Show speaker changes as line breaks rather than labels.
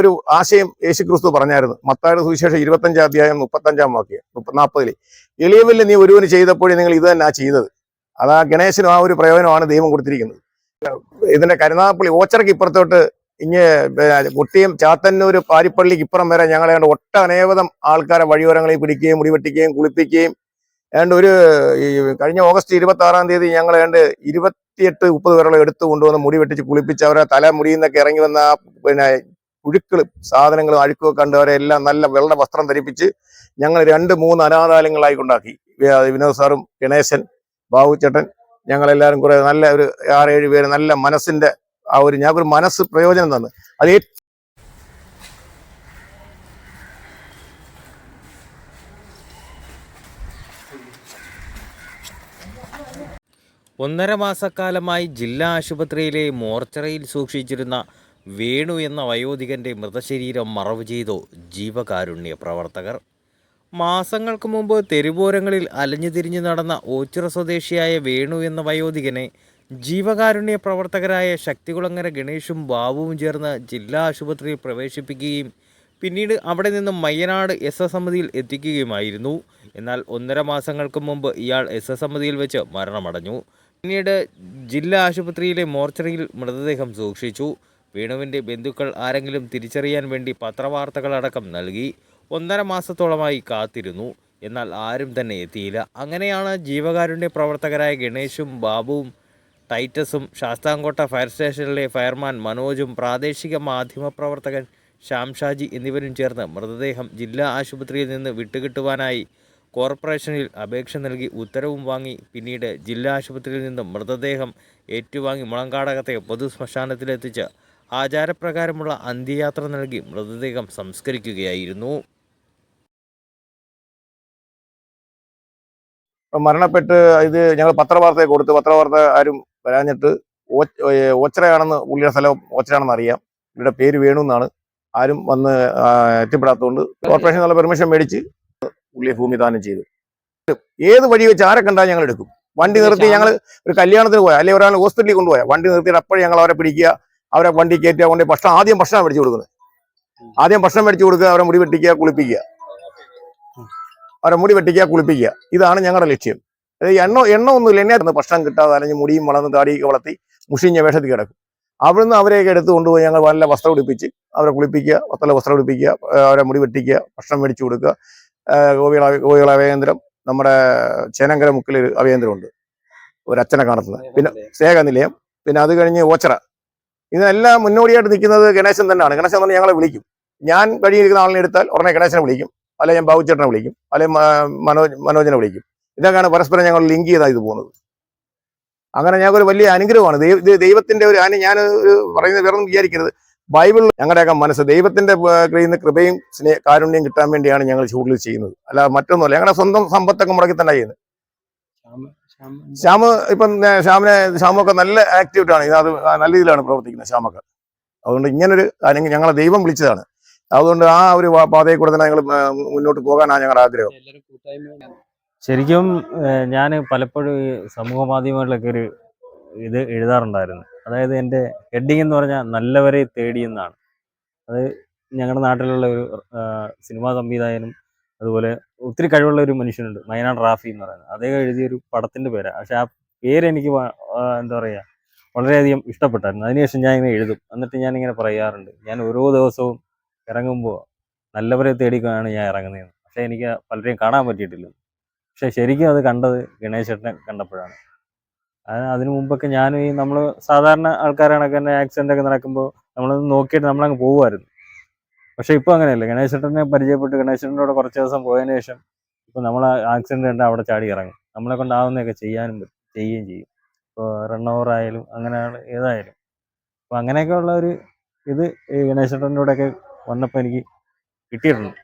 ഒരു ആശയം യേശു ക്രിസ്തു പറഞ്ഞായിരുന്നു. മത്തായുടെ സുവിശേഷം ഇരുപത്തഞ്ചാം അധ്യായം മുപ്പത്തഞ്ചാം വാക്യം നാൽപ്പതിൽ എളിയവല്ല നീ ഒരുവന് ചെയ്തപ്പോഴേ നിങ്ങൾ ഇത് തന്നെ ചെയ്തത്. അത് ആ ഗണേശനും ആ ഒരു പ്രയോജനമാണ് ദൈവം കൊടുത്തിരിക്കുന്നത്. ഇതിന്റെ കരുനാഗപ്പള്ളി ഓച്ചറയ്ക്ക് ഇപ്പുറത്തോട്ട് ഇങ്ങ് കുട്ടിയും ചാത്തന്നൂർ പാരിപ്പള്ളിക്ക് ഇപ്പുറം വരെ ഞങ്ങളെ കണ്ട് ഒട്ടനേകം ആൾക്കാരെ വഴിയോരങ്ങളിൽ പിടിക്കുകയും മുടിവെട്ടിക്കുകയും കുളിപ്പിക്കുകയും ഏണ്ട് ഒരു കഴിഞ്ഞ ഓഗസ്റ്റ് ഇരുപത്തി ആറാം തീയതി ഞങ്ങൾ ഏണ്ട് ഇരുപത്തിയെട്ട് മുപ്പത് പേരോളം എടുത്തു കൊണ്ടുവന്ന് മുടി വെട്ടിച്ച് കുളിപ്പിച്ച് അവരെ തല മുടിയിൽ നിന്നൊക്കെ ഇറങ്ങി വന്ന പിന്നെ പുഴുക്കളും സാധനങ്ങളും അഴുക്കൊക്കെ കണ്ട് അവരെ എല്ലാം നല്ല വെള്ള വസ്ത്രം ധരിപ്പിച്ച് ഞങ്ങൾ രണ്ട് മൂന്ന് അനാഥാലയങ്ങളായി കൊണ്ടാക്കി വിനോദ് സാറും ഗണേശൻ ബാബു ചേട്ടൻ ഞങ്ങളെല്ലാവരും കുറെ നല്ല ഒരു ആറേഴ് പേര് നല്ല മനസ്സിന്റെ ആ ഒരു ഞാൻ ഒരു മനസ്സ് പ്രയോജനം തന്നു. അത്
ഒന്നര മാസക്കാലമായി ജില്ലാ ആശുപത്രിയിലെ മോർച്ചറിയിൽ സൂക്ഷിച്ചിരുന്ന വേണു എന്ന വയോധികന്റെ മൃതശരീരം മറവ് ചെയ്തു ജീവകാരുണ്യ പ്രവർത്തകർ. മാസങ്ങൾക്ക് മുമ്പ് തെരുവോരങ്ങളിൽ അലഞ്ഞു തിരിഞ്ഞു നടന്ന ഓച്ചിറ സ്വദേശിയായ വേണു എന്ന വയോധികനെ ജീവകാരുണ്യ പ്രവർത്തകരായ ശക്തികുളങ്ങര ഗണേഷും ബാബുവും ചേർന്ന് ജില്ലാ ആശുപത്രിയിൽ പ്രവേശിപ്പിക്കുകയും പിന്നീട് അവിടെ നിന്നും മയ്യനാട് എസ് എസ് സമിതിയിൽ എത്തിക്കുകയുമായിരുന്നു. എന്നാൽ ഒന്നര മാസങ്ങൾക്ക് മുമ്പ് ഇയാൾ എസ് എസ് സമിതിയിൽ വെച്ച് മരണമടഞ്ഞു. പിന്നീട് ജില്ലാ ആശുപത്രിയിലെ മോർച്ചറിയിൽ മൃതദേഹം സൂക്ഷിച്ചു. വേണുവിന്റെ ബന്ധുക്കൾ ആരെങ്കിലും തിരിച്ചറിയാൻ വേണ്ടി പത്രവാർത്തകളടക്കം നൽകി ഒന്നര മാസത്തോളമായി കാത്തിരുന്നു. എന്നാൽ ആരും തന്നെ എത്തിയില്ല. അങ്ങനെയാണ് ജീവകാരുണ്യ പ്രവർത്തകരായ ഗണേഷും ബാബുവും ടൈറ്റസും ശാസ്താംകോട്ട ഫയർ സ്റ്റേഷനിലെ ഫയർമാൻ മനോജും പ്രാദേശിക മാധ്യമ പ്രവർത്തകൻ ഷാജി എന്നിവരും ചേർന്ന് മൃതദേഹം ജില്ലാ ആശുപത്രിയിൽ നിന്ന് വിട്ടുകിട്ടുവാനായി കോർപ്പറേഷനിൽ അപേക്ഷ നൽകി ഉത്തരവും വാങ്ങി. പിന്നീട് ജില്ലാ ആശുപത്രിയിൽ നിന്നും മൃതദേഹം ഏറ്റുവാങ്ങി മുളങ്കാടകത്തെ പൊതുശ്മശാനത്തിലെത്തിച്ച് ആചാരപ്രകാരമുള്ള അന്ത്യയാത്ര നൽകി മൃതദേഹം സംസ്കരിക്കുകയായിരുന്നു.
മരണപ്പെട്ട് ഇത് ഞങ്ങൾ പത്രവാർത്തയെ കൊടുത്ത് പത്രവാർത്ത ആരും വരാഞ്ഞിട്ട് ഓച്ചിറയാണെന്ന് പുള്ളിയുടെ സ്ഥലം ഓച്ചിറയാണെന്ന് അറിയാം. പുള്ളിയുടെ പേര് വേണു എന്നാണ്. ആരും വന്ന് എത്തിപ്പെടാത്തതുകൊണ്ട് കോർപ്പറേഷൻ നല്ല പെർമിഷൻ മേടിച്ച് പുള്ളിയെ ഭൂമിദാനം ചെയ്തു. ഏത് വഴി വെച്ച് ആരെ കണ്ടാൽ ഞങ്ങൾ എടുക്കും. വണ്ടി നിർത്തി ഞങ്ങൾ ഒരു കല്യാണത്തിന് പോയാൽ അല്ലെങ്കിൽ ഒരാൾ ഹോസ്പിറ്റലിൽ കൊണ്ടുപോയാൽ വണ്ടി നിർത്തിയിട്ട് അപ്പോഴും ഞങ്ങൾ അവരെ പിടിക്കുക അവരെ വണ്ടി കയറ്റുക കൊണ്ട് ഭക്ഷണം ആദ്യം ഭക്ഷണം മേടിച്ചു കൊടുക്കുന്നത്. ആദ്യം ഭക്ഷണം മേടിച്ചു കൊടുക്കുക അവരെ മുടി വെട്ടിക്കുക കുളിപ്പിക്കുക. അവരെ മുടി വെട്ടിക്കുക കുളിപ്പിക്കുക. ഇതാണ് ഞങ്ങളുടെ ലക്ഷ്യം. എണ്ണ എണ്ണ ഒന്നുമില്ല. എന്നെ ഭക്ഷണം കിട്ടാതെ അല്ലെങ്കിൽ മുടിയും വളർന്ന് താടിയൊക്കെ വളർത്തി മുഷിഞ്ഞ വേഷത്തിൽ കിടക്കും. അവിടുന്ന് അവരെയൊക്കെ എടുത്തു കൊണ്ടുപോയി ഞങ്ങൾ നല്ല വസ്ത്രം ഉടുപ്പിച്ച് അവരെ കുളിപ്പിക്കുക വസ്ത്ര വസ്ത്രം ഉടുപ്പിക്കുക അവരെ മുടി വെട്ടിക്കുക ഭക്ഷണം മേടിച്ചു കൊടുക്കുക. ഗോപികള ഗോപികള അഭയകേന്ദ്രം നമ്മുടെ ചേനങ്കര മുക്കിൽ ഒരു അഭയകേന്ദ്രമുണ്ട്. ഒരു അച്ഛനെ കാണുന്നത് പിന്നെ സ്നേഹനിലയം. പിന്നെ അത് കഴിഞ്ഞ് ഓച്ചറ. ഇതിനെല്ലാം മുന്നോടിയായിട്ട് നിൽക്കുന്നത് ഗണേശൻ തന്നെയാണ്. ഗണേശൻ തന്നെ ഞങ്ങളെ വിളിക്കും. ഞാൻ കഴിഞ്ഞിരിക്കുന്ന ആളിനെ എടുത്താൽ ഉടനെ ഗണേശനെ വിളിക്കും. അല്ലെ ഞാൻ ബാബുച്ചേട്ടനെ വിളിക്കും. അല്ലെ മനോജ് മനോജിനെ വിളിക്കും. ഇതൊക്കെയാണ് പരസ്പരം ഞങ്ങൾ ലിങ്ക് ചെയ്താൽ ഇത് പോകുന്നത്. അങ്ങനെ ഞങ്ങൾക്ക് ഒരു വലിയ അനുഗ്രഹമാണ്. ദൈവത്തിന്റെ ഒരു അനു ഞാൻ പറയുന്നത് വേറെ ഒന്നും വിചാരിക്കരുത്. ബൈബിൾ ഞങ്ങളുടെയൊക്കെ മനസ്സ് ദൈവത്തിന്റെ കഴിയുന്ന കൃപയും സ്നേഹ കാരുണ്യം കിട്ടാൻ വേണ്ടിയാണ് ഞങ്ങൾ കൂടുതൽ ചെയ്യുന്നത്. അല്ല മറ്റൊന്നുമല്ല. ഞങ്ങളുടെ സ്വന്തം സമ്പത്തൊക്കെ മുടക്കി തന്നെ ചെയ്യുന്നത്. ശ്യാമ് ഇപ്പം ശ്യാമിനെ ശ്യാമൊക്കെ നല്ല ആക്ടിവിറ്റി ആണ്. അത് നല്ല രീതിയിലാണ് പ്രവർത്തിക്കുന്നത് ശ്യാമൊക്കെ. അതുകൊണ്ട് ഇങ്ങനൊരു അല്ലെങ്കിൽ ഞങ്ങളെ ദൈവം വിളിച്ചതാണ്. അതുകൊണ്ട് ആ ഒരു പാതയെ പാതയിൽ കൂടെ തന്നെ ഞങ്ങൾ മുന്നോട്ട് പോകാനാണ് ഞങ്ങളുടെ ആഗ്രഹം.
ശരിക്കും ഞാൻ പലപ്പോഴും ഈ സമൂഹ മാധ്യമങ്ങളിലൊക്കെ ഒരു ഇത് എഴുതാറുണ്ടായിരുന്നു. അതായത് എന്റെ ഹെഡിങ് എന്ന് പറഞ്ഞാൽ നല്ലവരെ തേടിയെന്നാണ് അത് ഞങ്ങളുടെ നാട്ടിലുള്ള ഒരു സിനിമാ സംവിധായകനും അതുപോലെ ഒത്തിരി കഴിവുള്ള ഒരു മനുഷ്യനുണ്ട് മൈനാട് റാഫി എന്ന് പറയുന്നത്. അദ്ദേഹം എഴുതിയൊരു പടത്തിന്റെ പേരാണ് പക്ഷെ ആ പേര് എനിക്ക് എന്താ പറയുക വളരെയധികം ഇഷ്ടപ്പെട്ടായിരുന്നു. അതിനുശേഷം ഞാൻ ഇങ്ങനെ എഴുതും. എന്നിട്ട് ഞാൻ ഇങ്ങനെ പറയാറുണ്ട് ഞാൻ ഓരോ ദിവസവും ഇറങ്ങുമ്പോൾ നല്ലവരെ തേടിക്കാണ് ഞാൻ ഇറങ്ങുന്നത് പക്ഷേ എനിക്ക് പലരെയും കാണാൻ പറ്റിയിട്ടില്ല. പക്ഷെ ശരിക്കും അത് കണ്ടത് ഗണേശ് കണ്ടപ്പോഴാണ്. അത് അതിനു മുമ്പൊക്കെ ഞാനും ഈ നമ്മൾ സാധാരണ ആൾക്കാരാണൊക്കെ തന്നെ ആക്സിഡന്റ് ഒക്കെ നടക്കുമ്പോൾ നമ്മളൊന്ന് നോക്കിയിട്ട് നമ്മളങ്ങ് പോകുമായിരുന്നു. പക്ഷെ ഇപ്പൊ അങ്ങനെയല്ല. ഗണേശ് ചേട്ടനെ പരിചയപ്പെട്ട് ഗണേശ് ചേട്ടനോട് കുറച്ച് ദിവസം പോയതിനു ശേഷം ഇപ്പൊ നമ്മൾ ആക്സിഡന്റ് കണ്ട അവിടെ ചാടി ഇറങ്ങും. നമ്മളെ കൊണ്ടാവുന്നതൊക്കെ ചെയ്യാനും പറ്റും ചെയ്യുകയും ചെയ്യും. ഇപ്പോൾ റൺ ഓവർ ആയാലും അങ്ങനെ ഏതായാലും. അപ്പൊ അങ്ങനെയൊക്കെ ഉള്ള ഒരു ഇത് ഗണേശ് ചേട്ടനോടൊക്കെ വന്നപ്പോൾ എനിക്ക് കിട്ടിയിട്ടുണ്ട്.